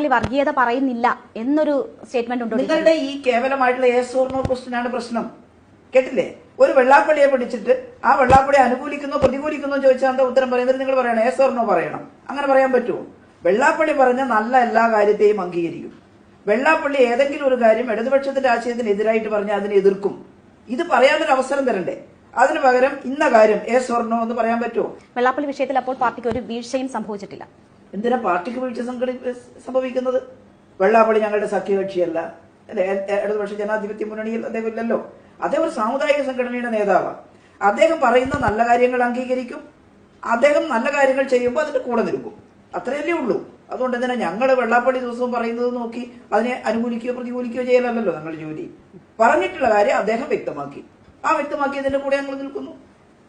വെള്ളാപ്പള്ളി വർഗീയത പറയുന്നില്ല എന്നൊരു സ്റ്റേറ്റ്മെന്റ് ഉണ്ടോ? നിങ്ങളുടെ ഈ കേവലമായിട്ടുള്ള എസ് ഓർണോ ക്വസ്റ്റ്യൻ പ്രശ്നം. കേട്ടില്ലേ? ഒരു വെള്ളാപ്പള്ളിയെ പിടിച്ചിട്ട് ആ വെള്ളാപ്പള്ളിയെ അനുകൂലിക്കുന്നോ പ്രതികൂലിക്കുന്നോ ചോദിച്ചാൽ എന്താ ഉത്തരം പറയുന്നത്? നിങ്ങൾ പറയണം എസ് ഓർണോ പറയണം. അങ്ങനെ പറയാൻ പറ്റുമോ? വെള്ളാപ്പള്ളി പറഞ്ഞ നല്ല എല്ലാ കാര്യത്തെയും അംഗീകരിക്കും. വെള്ളാപ്പള്ളി ഏതെങ്കിലും ഒരു കാര്യം ഇടതുപക്ഷത്തിന്റെ ആശയത്തിന് എതിരായിട്ട് പറഞ്ഞാൽ അതിനെ എതിർക്കും. ഇത് പറയാനൊരു അവസരം തരണ്ടേ? അതിന് പകരം ഇന്ന കാര്യം എ സ്വർണോ എന്ന് പറയാൻ പറ്റുമോ? വെള്ളാപ്പള്ളി വിഷയത്തിൽ അപ്പോൾ പാർട്ടിക്ക് ഒരു വീഴ്ചയും സംഭവിച്ചിട്ടില്ല. എന്തിനാ പാർട്ടിക്ക് വീഴ്ച സംഘടി സംഭവിക്കുന്നത്? വെള്ളാപ്പള്ളി ഞങ്ങളുടെ സഖ്യകക്ഷിയല്ല. ഇടതുപക്ഷ ജനാധിപത്യ മുന്നണിയിൽ അദ്ദേഹം ഇല്ലല്ലോ. അദ്ദേഹം ഒരു സാമുദായിക സംഘടനയുടെ നേതാവാണ് അദ്ദേഹം പറയുന്ന നല്ല കാര്യങ്ങൾ അംഗീകരിക്കും. അദ്ദേഹം നല്ല കാര്യങ്ങൾ ചെയ്യുമ്പോൾ അതിന്റെ കൂടെ നിൽക്കും. അത്രയല്ലേ ഉള്ളൂ. അതുകൊണ്ട് എന്തിനാ ഞങ്ങൾ വെള്ളാപ്പള്ളി ദിവസവും പറയുന്നത് നോക്കി അതിനെ അനുകൂലിക്കുകയോ പ്രതികൂലിക്കുകയോ ചെയ്യലല്ലോ ഞങ്ങൾ ജോലി. പറഞ്ഞിട്ടുള്ള കാര്യം അദ്ദേഹം വ്യക്തമാക്കി. ആ വ്യക്തമാക്കിയതിന്റെ കൂടെ ഞങ്ങൾ നിൽക്കുന്നു.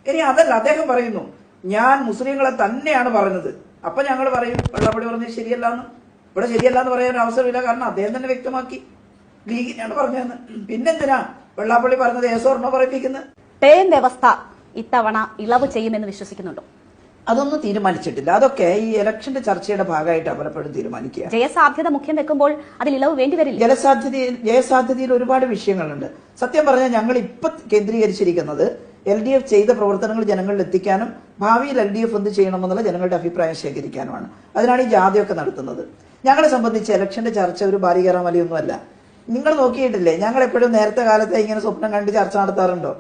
ഇനി അതല്ല അദ്ദേഹം പറയുന്നു ഞാൻ മുസ്ലിങ്ങളെ തന്നെയാണ് പറഞ്ഞത്. അപ്പൊ ഞങ്ങൾ പറയും വെള്ളാപ്പള്ളി പറഞ്ഞത് ശരിയല്ല എന്ന് ഇവിടെ ശരിയല്ല എന്ന് പറയാൻ അവസരമില്ല. കാരണം അദ്ദേഹം തന്നെ വ്യക്തമാക്കി. ലീഗിനാണ് പറഞ്ഞതെന്ന്. പിന്നെന്തിനാ വെള്ളാപ്പള്ളി പറഞ്ഞത് ഏസോർണോ പറയിപ്പിക്കുന്നത്? ടേം വ്യവസ്ഥ ഇത്തവണ ഇളവ് ചെയ്യുമെന്ന് വിശ്വസിക്കുന്നുണ്ടോ? അതൊന്നും തീരുമാനിച്ചിട്ടില്ല. അതൊക്കെ ഈ ഇലക്ഷന്റെ ചർച്ചയുടെ ഭാഗമായിട്ട് പലപ്പോഴും തീരുമാനിക്കുക. ജയസാധ്യത മുഖ്യം വെക്കുമ്പോൾ അതിൽ ഇളവ് വേണ്ടിവരില്ല ജലസാധ്യതയിൽ ജയസാധ്യതയിൽ ഒരുപാട് വിഷയങ്ങളുണ്ട്. സത്യം പറഞ്ഞാൽ ഞങ്ങൾ ഇപ്പൊ കേന്ദ്രീകരിച്ചിരിക്കുന്നത് എൽ ഡി എഫ് ചെയ്ത പ്രവർത്തനങ്ങൾ ജനങ്ങളിൽ എത്തിക്കാനും ഭാവിയിൽ എൽ ഡി എഫ് എന്ത് ചെയ്യണമെന്നുള്ള ജനങ്ങളുടെ അഭിപ്രായം ശേഖരിക്കാനുമാണ്. അതിനാണ് ഈ ജാഥയൊക്കെ നടത്തുന്നത്. ഞങ്ങളെ സംബന്ധിച്ച് ഇലക്ഷന്റെ ചർച്ച ഒരു ബാലികറാമലയൊന്നുമല്ല നിങ്ങൾ നോക്കിയിട്ടില്ലേ? ഞങ്ങൾ എപ്പോഴും നേരത്തെ കാലത്തെ ഇങ്ങനെ സ്വപ്നം കണ്ട് ചർച്ച നടത്താറുണ്ടോ?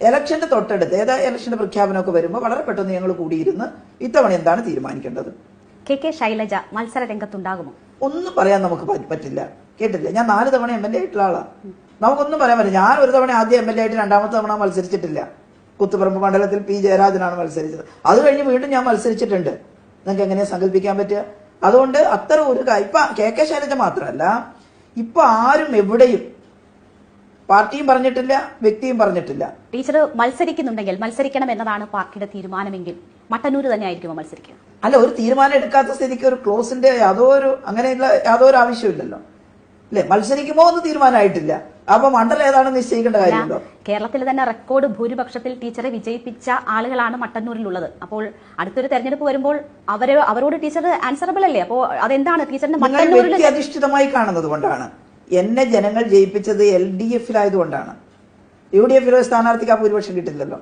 ഇലക്ഷന്റെ തൊട്ടടുത്ത് ഏതാ ഇലക്ഷന്റെ പ്രഖ്യാപനമൊക്കെ വരുമ്പോൾ വളരെ പെട്ടെന്ന് ഞങ്ങൾ കൂടിയിരുന്ന് ഇത്തവണ എന്താണ് തീരുമാനിക്കേണ്ടത്? കെ കെ ശൈലജ മത്സര രംഗത്തുണ്ടാകുമോ? ഒന്നും പറയാൻ നമുക്ക് പറ്റില്ല. കേട്ടില്ല ഞാൻ നാല് തവണ എം എൽ എ ആയിട്ടുള്ള ആളാണ് നമുക്കൊന്നും പറയാൻ പറ്റില്ല. ഞാൻ ഒരു തവണ ആദ്യം എം എൽ എ ആയിട്ട് രണ്ടാമത്തെ തവണ മത്സരിച്ചിട്ടില്ല. കുത്തുപറമ്പ് മണ്ഡലത്തിൽ പി ജയരാജനാണ് മത്സരിച്ചത്. അത് കഴിഞ്ഞ് വീണ്ടും ഞാൻ മത്സരിച്ചിട്ടുണ്ട്. നിങ്ങൾക്ക് എങ്ങനെയാ സങ്കല്പിക്കാൻ പറ്റുക? അതുകൊണ്ട് അത്ര ഒരു ഇപ്പൊ കെ കെ ശൈലജ മാത്രമല്ല ഇപ്പൊ ആരും എവിടെയും പാർട്ടിയും പറഞ്ഞിട്ടില്ല വ്യക്തിയും പറഞ്ഞിട്ടില്ല. ടീച്ചർ മത്സരിക്കുന്നുണ്ടെങ്കിൽ മത്സരിക്കണം എന്നതാണ് പാർട്ടിയുടെ തീരുമാനമെങ്കിൽ മട്ടന്നൂര് തന്നെ ആയിരിക്കും മത്സരിക്കുക? അല്ല ഒരു തീരുമാനം എടുക്കാത്ത സ്ഥിതിക്ക് ഒരു ക്ലോസിന്റെ യാതൊരു അങ്ങനെയുള്ള യാതൊരു ആവശ്യമില്ലല്ലോ അല്ലെ? മത്സരിക്കുമോ എന്ന് തീരുമാനമായിട്ടില്ല. അപ്പൊ മണ്ഡലം ഏതാണ് നിശ്ചയിക്കേണ്ട കാര്യമുണ്ടോ? കേരളത്തിൽ തന്നെ റെക്കോർഡ് ഭൂരിപക്ഷത്തിൽ ടീച്ചറെ വിജയിപ്പിച്ച ആളുകളാണ് മട്ടന്നൂരിലുള്ളത്. അപ്പോൾ അടുത്തൊരു തെരഞ്ഞെടുപ്പ് വരുമ്പോൾ അവരെ അവരോട് ടീച്ചർ ആൻസറബിൾ അല്ലേ? അപ്പോൾ അതെന്താണ്? ടീച്ചറിന്റെ മട്ടന്നൂരിൽ അധിഷ്ഠിതമായി കാണുന്നത് കൊണ്ടാണ്. എന്നെ ജനങ്ങൾ ജയിപ്പിച്ചത് എൽ ഡി എഫിലായതുകൊണ്ടാണ് യു ഡി എഫിലെ സ്ഥാനാർത്ഥിക്ക് ആ ഭൂരിപക്ഷം കിട്ടില്ലല്ലോ.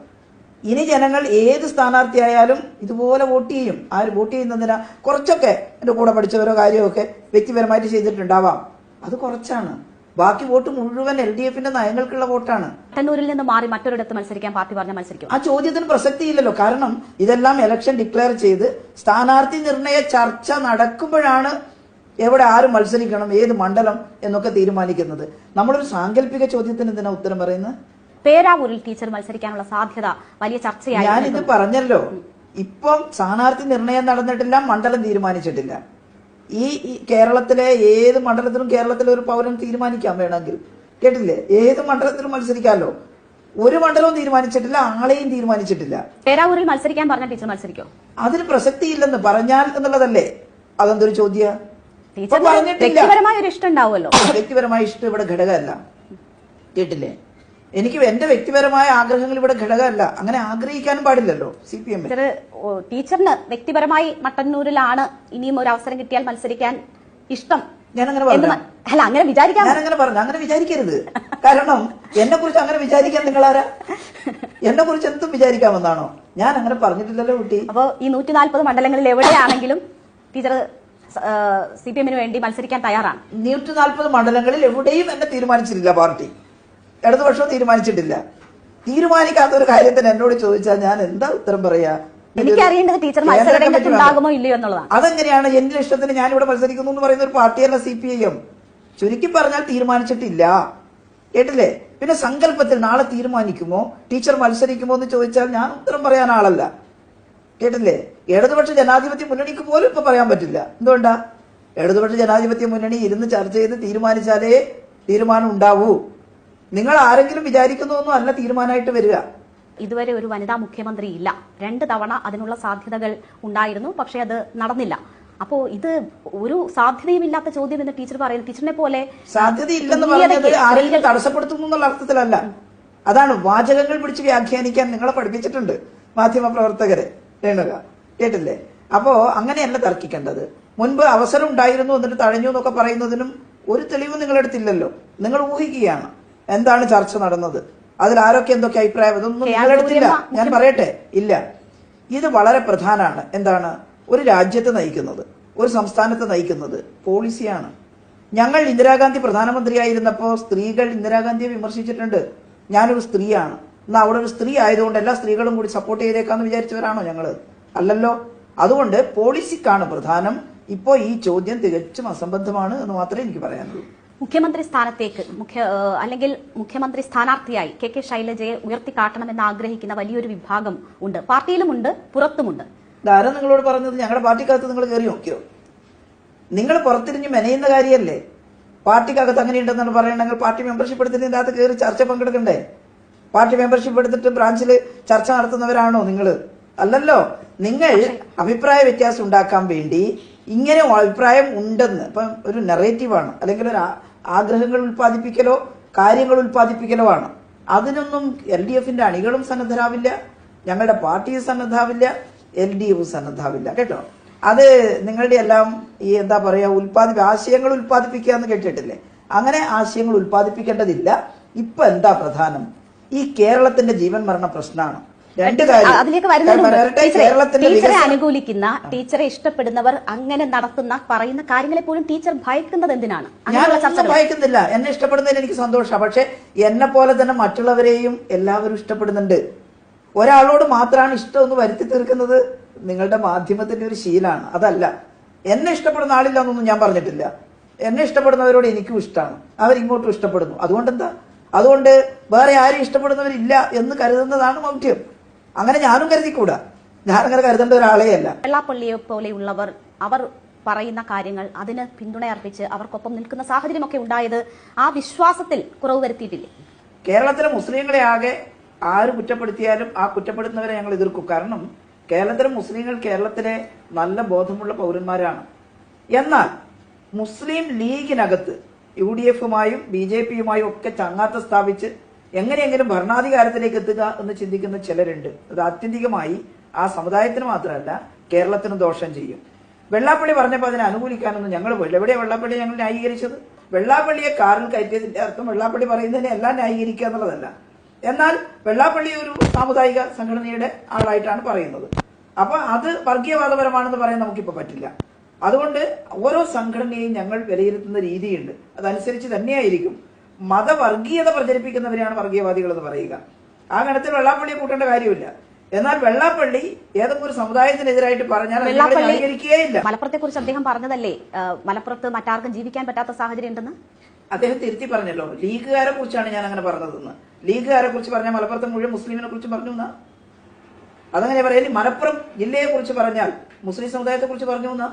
ഇനി ജനങ്ങൾ ഏത് സ്ഥാനാർത്ഥിയായാലും ഇതുപോലെ വോട്ട് ചെയ്യും. ആര് വോട്ട് ചെയ്യുന്നതിനാ കുറച്ചൊക്കെ എന്റെ കൂടെ പഠിച്ചവരോ കാര്യമൊക്കെ വ്യക്തിപരമായിട്ട് ചെയ്തിട്ടുണ്ടാവാം. അത് കുറച്ചാണ്. ബാക്കി വോട്ട് മുഴുവൻ എൽ ഡി എഫിന്റെ നയങ്ങൾക്കുള്ള വോട്ടാണ്. കണ്ണൂരിൽ നിന്ന് മാറി മറ്റൊരിടത്ത് മത്സരിക്കാൻ പാർട്ടി പറഞ്ഞ മത്സരിക്കും. ആ ചോദ്യത്തിന് പ്രസക്തിയില്ലല്ലോ. കാരണം ഇതെല്ലാം ഇലക്ഷൻ ഡിക്ലെയർ ചെയ്ത് സ്ഥാനാർത്ഥി നിർണയ ചർച്ച നടക്കുമ്പോഴാണ് എവിടെ ആര് മത്സരിക്കണം ഏത് മണ്ഡലം എന്നൊക്കെ തീരുമാനിക്കുന്നത്. നമ്മളൊരു സാങ്കല്പിക ചോദ്യത്തിന് എന്തിനാ ഉത്തരം പറയുന്നത്? പേരാവൂരിൽ ടീച്ചർ മത്സരിക്കാനുള്ള സാധ്യത വലിയ ചർച്ചയായി. ഞാനിത് പറഞ്ഞല്ലോ. ഇപ്പം സ്ഥാനാർത്ഥി നിർണയം നടന്നിട്ടില്ല മണ്ഡലം തീരുമാനിച്ചിട്ടില്ല. ഈ കേരളത്തിലെ ഏത് മണ്ഡലത്തിലും കേരളത്തിലെ ഒരു പൗരൻ തീരുമാനിക്കാൻ വേണമെങ്കിൽ. കേട്ടില്ലേ? ഏത് മണ്ഡലത്തിലും മത്സരിക്കാമല്ലോ ഒരു മണ്ഡലവും തീരുമാനിച്ചിട്ടില്ല ആളെയും തീരുമാനിച്ചിട്ടില്ല. പേരാവൂരിൽ മത്സരിക്കാൻ പറഞ്ഞ ടീച്ചർ മത്സരിക്കോ? അതിന് പ്രസക്തി ഇല്ലെന്ന് പറഞ്ഞാൽ എന്നുള്ളതല്ലേ? അതെന്തൊരു ചോദ്യ? വ്യക്തിപരമായ ഇഷ്ടം ഇവിടെ ഘടകമല്ല. കേട്ടില്ലേ? എനിക്ക് എന്റെ വ്യക്തിപരമായ ആഗ്രഹങ്ങൾ ഇവിടെ ഘടകമല്ല. അങ്ങനെ ആഗ്രഹിക്കാനും പാടില്ലല്ലോ സി പി എം ടീച്ചറിന് വ്യക്തിപരമായി മട്ടന്നൂരിലാണ് ഇനിയും ഒരു അവസരം കിട്ടിയാൽ മത്സരിക്കാൻ ഇഷ്ടം ഞാനങ്ങനെ പറഞ്ഞു അല്ല അങ്ങനെ വിചാരിക്കാം. ഞാൻ അങ്ങനെ പറഞ്ഞു അങ്ങനെ വിചാരിക്കരുത്. കാരണം എന്നെ കുറിച്ച് അങ്ങനെ വിചാരിക്കാൻ നിങ്ങളാരാ? എന്നെ കുറിച്ച് എന്തും വിചാരിക്കാമെന്നാണോ? ഞാൻ അങ്ങനെ പറഞ്ഞിട്ടില്ലല്ലോ കുട്ടി. അപ്പോൾ ഈ നൂറ്റി നാൽപ്പത് മണ്ഡലങ്ങളിൽ എവിടെയാണെങ്കിലും ടീച്ചർ സി പി എമ്മിന് വേണ്ടി മത്സരിക്കാൻ തയ്യാറാണ്. നൂറ്റി നാൽപ്പത് മണ്ഡലങ്ങളിൽ എവിടെയും എന്നെ തീരുമാനിച്ചിട്ടില്ല പാർട്ടി. ഇടതുപക്ഷവും തീരുമാനിച്ചിട്ടില്ല. തീരുമാനിക്കാത്ത ഒരു കാര്യത്തിന് എന്നോട് ചോദിച്ചാൽ ഞാൻ എന്താ ഉത്തരം പറയാ? എനിക്കറിയേണ്ടത് ടീച്ചർ ഇല്ലയോ എന്നുള്ളതാണ്. അതെങ്ങനെയാണ്? എന്റെ ഇഷ്ടത്തിന് ഞാൻ ഇവിടെ മത്സരിക്കുന്നു എന്ന് പറയുന്ന ഒരു പാർട്ടിയല്ല സി പി ഐ എം. ചുരുക്കി പറഞ്ഞാൽ തീരുമാനിച്ചിട്ടില്ല. കേട്ടില്ലേ? പിന്നെ സങ്കല്പത്തിൽ നാളെ തീരുമാനിക്കുമോ? ടീച്ചർ മത്സരിക്കുമോ എന്ന് ചോദിച്ചാൽ ഞാൻ ഉത്തരം പറയാൻ ആളല്ല. കേട്ടില്ലേ? ഇടതുപക്ഷ ജനാധിപത്യ മുന്നണിക്ക് പോലും ഇപ്പൊ പറയാൻ പറ്റില്ല. എന്തുകൊണ്ടാ? ഇടതുപക്ഷ ജനാധിപത്യ മുന്നണി ഇരുന്ന് ചർച്ച ചെയ്ത് തീരുമാനിച്ചാലേ തീരുമാനം ഉണ്ടാവൂ. നിങ്ങൾ ആരെങ്കിലും വിചാരിക്കുന്നതൊന്നും അല്ല തീരുമാനമായിട്ട് വരിക. ഇതുവരെ ഒരു വനിതാ മുഖ്യമന്ത്രി ഇല്ല. രണ്ട് തവണ അതിനുള്ള സാധ്യതകൾ ഉണ്ടായിരുന്നു പക്ഷെ അത് നടന്നില്ല. അപ്പോ ഇത് ഒരു സാധ്യതയുമില്ലാത്ത ചോദ്യം എന്ന് ടീച്ചർ പറയുന്നു. ടീച്ചറിനെ പോലെ സാധ്യതയില്ലെന്ന് പറഞ്ഞത് ആരെങ്കിലും തടസ്സപ്പെടുത്തുന്നു എന്നുള്ള അർത്ഥത്തിലല്ല. അതാണ് വാചകങ്ങൾ പിടിച്ച് വ്യാഖ്യാനിക്കാൻ നിങ്ങളെ പഠിപ്പിച്ചിട്ടുണ്ട് മാധ്യമ പ്രവർത്തകരെ രേണുക കേട്ടില്ലേ? അപ്പോ അങ്ങനെയല്ല തർക്കിക്കേണ്ടത്. മുൻപ് അവസരം ഉണ്ടായിരുന്നു എന്നിട്ട് തഴഞ്ഞു എന്നൊക്കെ പറയുന്നതിനും ഒരു തെളിവ് നിങ്ങളെടുത്തില്ലല്ലോ. നിങ്ങൾ ഊഹിക്കുകയാണ്. എന്താണ് ചർച്ച നടന്നത്? അതിൽ ആരൊക്കെ എന്തൊക്കെ അഭിപ്രായം? ഇതൊന്നും നിങ്ങളെടുത്തില്ല ഞാൻ പറയട്ടെ. ഇല്ല. ഇത് വളരെ പ്രധാനമാണ്. എന്താണ്? ഒരു രാജ്യത്തെ നയിക്കുന്നത്. ഒരു സംസ്ഥാനത്തെ നയിക്കുന്നത്. പോളിസിയാണ്. ഞങ്ങൾ ഇന്ദിരാഗാന്ധി പ്രധാനമന്ത്രിയായിരുന്നപ്പോൾ സ്ത്രീകൾ ഇന്ദിരാഗാന്ധിയെ വിമർശിച്ചിട്ടുണ്ട്. ഞാനൊരു സ്ത്രീയാണ്. എന്നാൽ അവിടെ ഒരു സ്ത്രീ ആയതുകൊണ്ട് എല്ലാ സ്ത്രീകളും കൂടി സപ്പോർട്ട് ചെയ്തേക്കാന്ന് വിചാരിച്ചവരാണോ ഞങ്ങൾ അല്ലല്ലോ. അതുകൊണ്ട് പോളിസിക്കാണ് പ്രധാനം. ഇപ്പോൾ ഈ ചോദ്യം തികച്ചും അസംബന്ധമാണ് എന്ന് മാത്രമേ എനിക്ക് പറയാനുള്ളൂ. മുഖ്യമന്ത്രി സ്ഥാനത്തേക്ക് മുഖ്യ അല്ലെങ്കിൽ മുഖ്യമന്ത്രി സ്ഥാനാർത്ഥിയായി കെ കെ ശൈലജയെ ഉയർത്തിക്കാട്ടണമെന്ന് ആഗ്രഹിക്കുന്ന വലിയൊരു വിഭാഗം ഉണ്ട്. പാർട്ടിയിലുമുണ്ട് പുറത്തുമുണ്ട്. ഇതാരാ നിങ്ങളോട് പറഞ്ഞത്? ഞങ്ങളുടെ പാർട്ടിക്കകത്ത് നിങ്ങൾ കയറി നോക്കിയോ? നിങ്ങൾ പുറത്തിരിഞ്ഞ് മെനയുന്ന കാര്യമല്ലേ പാർട്ടിക്കകത്ത് അങ്ങനെ ഉണ്ടെന്നാണ് പറയണമെങ്കിൽ പാർട്ടി മെമ്പർഷിപ്പ് എടുത്തിട്ട് ഇതിനകത്ത് കയറി ചർച്ച പങ്കെടുക്കണ്ടേ? പാർട്ടി മെമ്പർഷിപ്പ് എടുത്തിട്ട് ബ്രാഞ്ചിൽ ചർച്ച നടത്തുന്നവരാണോ നിങ്ങൾ അല്ലല്ലോ. നിങ്ങൾ അഭിപ്രായ വ്യത്യാസം ഉണ്ടാക്കാൻ വേണ്ടി ഇങ്ങനെ അഭിപ്രായം ഉണ്ടെന്ന് ഇപ്പം ഒരു നെറേറ്റീവാണ് അല്ലെങ്കിൽ ഒരു ആഗ്രഹങ്ങൾ ഉൽപ്പാദിപ്പിക്കലോ കാര്യങ്ങൾ ഉൽപ്പാദിപ്പിക്കലോ ആണ്. അതിനൊന്നും എൽ ഡി എഫിന്റെ അണികളും സന്നദ്ധരാവില്ല. ഞങ്ങളുടെ പാർട്ടിയും സന്നദ്ധാവില്ല എൽ ഡി എഫും സന്നദ്ധാവില്ല കേട്ടോ? അത് നിങ്ങളുടെ എല്ലാം ഈ എന്താ പറയുക ഉൽപ്പാദി ആശയങ്ങൾ ഉൽപ്പാദിപ്പിക്കുക എന്ന് കേട്ടിട്ടില്ലേ? അങ്ങനെ ആശയങ്ങൾ ഉൽപ്പാദിപ്പിക്കേണ്ടതില്ല. ഇപ്പൊ എന്താ പ്രധാനം? ഈ കേരളത്തിന്റെ ജീവൻ മരണ പ്രശ്നമാണ്. രണ്ട് കാര്യം. അതിലേക്ക് ടീച്ചറെ- അനുകൂലിക്കുന്ന ടീച്ചറെ ഇഷ്ടപ്പെടുന്നവർ അങ്ങനെ നടത്തുന്ന പറയുന്ന കാര്യങ്ങളെ പോലും ടീച്ചർ ഭയക്കുന്നത് എന്തിനാണ്? ഞാൻ ഭയക്കുന്നില്ല. എന്നെ ഇഷ്ടപ്പെടുന്നതിൽ എനിക്ക് സന്തോഷമാണ് പക്ഷെ എന്നെ പോലെ തന്നെ മറ്റുള്ളവരെയും എല്ലാവരും ഇഷ്ടപ്പെടുന്നുണ്ട്. ഒരാളോട് മാത്രമാണ് ഇഷ്ടം എന്ന് വരുത്തി തീർക്കുന്നത് നിങ്ങളുടെ മാധ്യമത്തിന്റെ ഒരു ശീലാണ്. അതല്ല. എന്നെ ഇഷ്ടപ്പെടുന്ന ആളില്ല എന്നൊന്നും ഞാൻ പറഞ്ഞിട്ടില്ല. എന്നെ ഇഷ്ടപ്പെടുന്നവരോട് എനിക്കും ഇഷ്ടമാണ്. അവരിങ്ങോട്ടും ഇഷ്ടപ്പെടുന്നു. അതുകൊണ്ട് എന്താ അതുകൊണ്ട് വേറെ ആരും ഇഷ്ടപ്പെടുന്നവരില്ല എന്ന് കരുതുന്നതാണ് മൗഢ്യം. അങ്ങനെ ഞാനും കരുതിക്കൂടാ. അങ്ങനെ കരുതേണ്ട ഒരാളേ അല്ല വെള്ളാപ്പള്ളിയെ പോലെയുള്ളവർ അവർ പറയുന്ന കാര്യങ്ങൾ അതിന് പിന്തുണ അർപ്പിച്ച് അവർക്കൊപ്പം നിൽക്കുന്ന സാഹചര്യമൊക്കെ ഉണ്ടായത് ആ വിശ്വാസത്തിൽ കുറവ് വരുത്തിയിട്ടില്ലേ? കേരളത്തിലെ മുസ്ലിങ്ങളെ ആകെ ആര് കുറ്റപ്പെടുത്തിയാലും ആ കുറ്റപ്പെടുത്തുന്നവരെ ഞങ്ങൾ എതിർക്കും. കാരണം കേരളത്തിലെ മുസ്ലിങ്ങൾ കേരളത്തിലെ നല്ല ബോധമുള്ള പൗരന്മാരാണ്. എന്നാൽ മുസ്ലിം ലീഗിനകത്ത് യു ഡി എഫുമായും ബി ജെ പിയുമായും ഒക്കെ ചങ്ങാത്ത സ്ഥാപിച്ച് എങ്ങനെയെങ്കിലും ഭരണാധികാരത്തിലേക്ക് എത്തുക എന്ന് ചിന്തിക്കുന്ന ചിലരുണ്ട്. അത് ആത്യന്തികമായി ആ സമുദായത്തിന് മാത്രമല്ല കേരളത്തിന് ദോഷം ചെയ്യും. വെള്ളാപ്പള്ളി പറഞ്ഞപ്പോൾ അതിനെ അനുകൂലിക്കാനൊന്നും ഞങ്ങൾ പോയില്ല. എവിടെയാണ് വെള്ളാപ്പള്ളി ഞങ്ങൾ ന്യായീകരിച്ചത്? വെള്ളാപ്പള്ളിയെ കാറിൽ കയറ്റിയതിന്റെ അർത്ഥം വെള്ളാപ്പള്ളി പറയുന്നതിനെ എല്ലാം ന്യായീകരിക്കുക എന്നുള്ളതല്ല. എന്നാൽ വെള്ളാപ്പള്ളി ഒരു സാമുദായിക സംഘടനയുടെ ആളായിട്ടാണ് പറയുന്നത്. അപ്പൊ അത് വർഗീയവാദപരമാണെന്ന് പറയാൻ നമുക്കിപ്പോൾ പറ്റില്ല. അതുകൊണ്ട് ഓരോ സംഘടനയെയും ഞങ്ങൾ വിലയിരുത്തുന്ന രീതിയുണ്ട്. അതനുസരിച്ച് തന്നെയായിരിക്കും. മതവർഗീയത പ്രചരിപ്പിക്കുന്നവരെയാണ് വർഗീയവാദികൾ എന്ന് പറയുക. ആ ഗണത്തിൽ വെള്ളാപ്പള്ളിയെ കൂട്ടേണ്ട കാര്യമില്ല. എന്നാൽ വെള്ളാപ്പള്ളി ഏതെങ്കിലും ഒരു സമുദായത്തിനെതിരായിട്ട് പറഞ്ഞാൽ അംഗീകരിക്കുകയില്ല മലപ്പുറത്തെ കുറിച്ച് അദ്ദേഹം പറഞ്ഞതല്ലേ? മലപ്പുറത്ത് മറ്റാർക്കും ജീവിക്കാൻ പറ്റാത്ത സാഹചര്യം ഉണ്ടെന്ന്? അദ്ദേഹം തിരുത്തി പറഞ്ഞല്ലോ ലീഗുകാരെ കുറിച്ചാണ് ഞാൻ അങ്ങനെ പറഞ്ഞതെന്ന്. ലീഗുകാരെ കുറിച്ച് പറഞ്ഞാൽ മലപ്പുറത്തെ മുഴുവൻ മുസ്ലിമിനെ കുറിച്ച് പറഞ്ഞു എന്നാ? അതങ്ങനെ പറയാം ഇനി മലപ്പുറം ജില്ലയെ കുറിച്ച് പറഞ്ഞാൽ മുസ്ലിം സമുദായത്തെ കുറിച്ച് പറഞ്ഞു എന്നാ?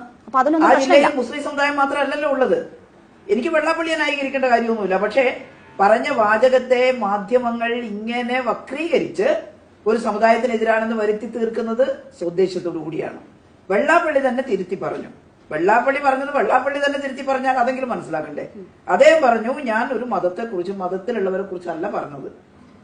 ആ ജില്ലയിൽ മുസ്ലിം സമുദായം മാത്രമല്ലല്ലോ ഉള്ളത്. എനിക്ക് വെള്ളാപ്പള്ളിയെ ന്യായീകരിക്കേണ്ട കാര്യമൊന്നുമില്ല. പക്ഷേ പറഞ്ഞ വാചകത്തെ മാധ്യമങ്ങൾ ഇങ്ങനെ വക്രീകരിച്ച് ഒരു സമുദായത്തിനെതിരാണെന്ന് വരുത്തി തീർക്കുന്നത് സ്വദ്ദേശത്തോടു കൂടിയാണ്. വെള്ളാപ്പള്ളി തന്നെ തിരുത്തി പറഞ്ഞു. വെള്ളാപ്പള്ളി പറഞ്ഞത് വെള്ളാപ്പള്ളി തന്നെ തിരുത്തി പറഞ്ഞാൽ അതെങ്കിലും മനസ്സിലാക്കണ്ടേ? അദ്ദേഹം പറഞ്ഞു ഞാൻ ഒരു മതത്തെക്കുറിച്ച് മതത്തിലുള്ളവരെ കുറിച്ചല്ല പറഞ്ഞത്.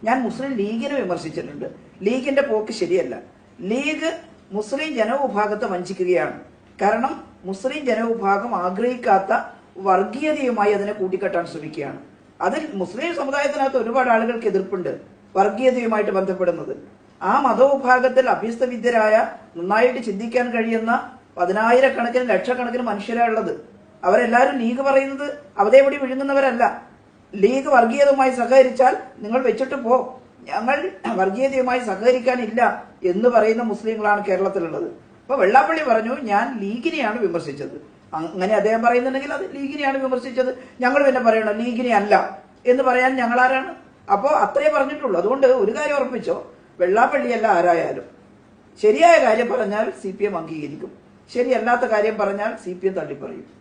ഞാൻ മുസ്ലിം ലീഗിനെ വിമർശിച്ചിട്ടുണ്ട്. ലീഗിന്റെ പോക്ക് ശരിയല്ല. ലീഗ് മുസ്ലിം ജനവിഭാഗത്തെ വഞ്ചിക്കുകയാണ്. കാരണം മുസ്ലിം ജനവിഭാഗം ആഗ്രഹിക്കാത്ത വർഗീയതയുമായി അതിനെ കൂട്ടിക്കെട്ടാൻ ശ്രമിക്കുകയാണ്. അതിൽ മുസ്ലിം സമുദായത്തിനകത്ത് ഒരുപാട് ആളുകൾക്ക് എതിർപ്പുണ്ട് വർഗീയതയുമായിട്ട് ബന്ധപ്പെടുന്നത്. ആ മതവിഭാഗത്തിൽ അഭ്യസ്തവിദ്യരായ നന്നായിട്ട് ചിന്തിക്കാൻ കഴിയുന്ന പതിനായിരക്കണക്കിന് ലക്ഷക്കണക്കിന് മനുഷ്യരാ ഉള്ളത് അവരെല്ലാവരും ലീഗ് പറയുന്നത് അവതേപടി വിഴുങ്ങുന്നവരല്ല. ലീഗ് വർഗീയതയുമായി സഹകരിച്ചാൽ നിങ്ങൾ വെച്ചിട്ട് പോ. ഞങ്ങൾ വർഗീയതയുമായി സഹകരിക്കാനില്ല എന്ന് പറയുന്ന മുസ്ലിങ്ങളാണ് കേരളത്തിലുള്ളത്. അപ്പൊ വെള്ളാപ്പള്ളി പറഞ്ഞു ഞാൻ ലീഗിനെയാണ് വിമർശിച്ചത്. അങ്ങനെ അദ്ദേഹം പറയുന്നുണ്ടെങ്കിൽ അത് ലീഗിനെയാണ് വിമർശിച്ചത്. ഞങ്ങൾ പിന്നെ പറയണം ലീഗിനെ അല്ല എന്ന് പറയാൻ ഞങ്ങൾ ആരാണ് അപ്പോ അത്രേ പറഞ്ഞിട്ടുള്ളൂ. അതുകൊണ്ട് ഒരു കാര്യം ഉറപ്പിച്ചോ? വെള്ളാപ്പള്ളിയല്ല ആരായാലും ശരിയായ കാര്യം പറഞ്ഞാൽ സി പി എം അംഗീകരിക്കും. ശരിയല്ലാത്ത കാര്യം പറഞ്ഞാൽ സി പി എം തള്ളിപ്പറയും.